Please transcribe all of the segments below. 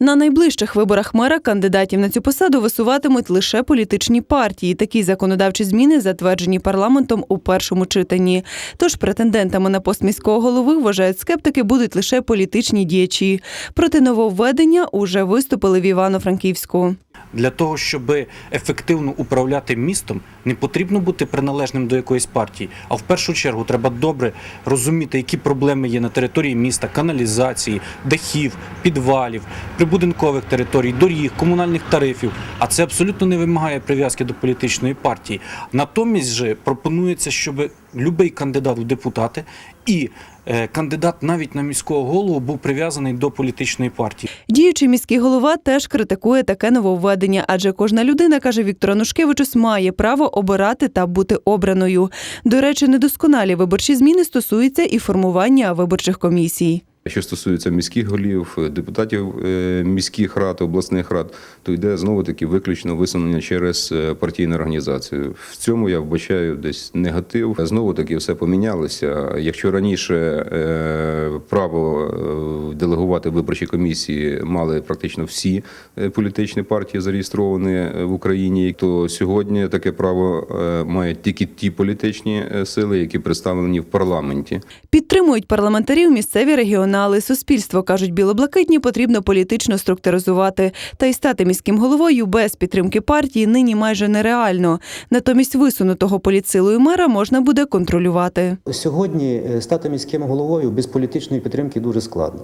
На найближчих виборах мера кандидатів на цю посаду висуватимуть лише політичні партії. Такі законодавчі зміни затверджені парламентом у першому читанні. Тож претендентами на пост міського голови вважають скептики будуть лише політичні діячі. Проти нововведення уже виступили в Івано-Франківську. Для того, щоб ефективно управляти містом, не потрібно бути приналежним до якоїсь партії, а в першу чергу треба добре розуміти, які проблеми є на території міста, каналізації, дахів, підвалів, прибудинкових територій, доріг, комунальних тарифів. А це абсолютно не вимагає прив'язки до політичної партії. Натомість же пропонується, щоб будь-який кандидат у депутати і е, кандидат навіть на міського голову був прив'язаний до політичної партії. Діючий міський голова теж критикує таке нововведення, адже кожна людина, каже Віктор Анушкевичус, має право обирати та бути обраною. До речі, недосконалі виборчі зміни стосуються і формування виборчих комісій. Що стосується міських голів, депутатів е, міських рад, обласних рад, то йде знову таки виключно висунення через е, партійну організацію. В цьому я вбачаю десь негатив. Знову таки все помінялося. Якщо раніше е, право делегувати виборчі комісії мали практично всі е, політичні партії зареєстровані в Україні, то сьогодні таке право е, мають тільки ті політичні е, сили, які представлені в парламенті. Підтримують парламентарів місцеві регіонали. Суспільство кажуть, білоблакитні потрібно політично структуризувати. Та й стати міським головою без підтримки партії нині майже нереально. Натомість висунутого політсилою мера можна буде контролювати. Сьогодні е, стати міським головою без політичної підтримки дуже складно.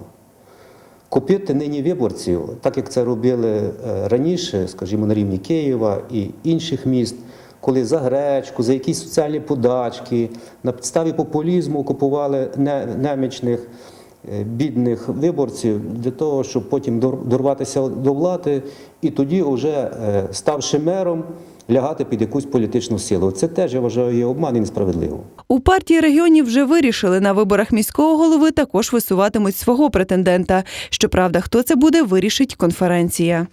Купити нині виборців, так як це робили е, раніше, скажімо, на рівні Києва і інших міст, коли за гречку, за якісь соціальні подачки, на підставі популізму купували не- немічних е, бідних виборців для того, щоб потім дор- дорватися до влади, і тоді, вже е, ставши мером, лягати під якусь політичну силу. Це теж я вважаю є обман і несправедливо. У партії регіонів вже вирішили на виборах міського голови також висуватимуть свого претендента. Щоправда, хто це буде, вирішить конференція.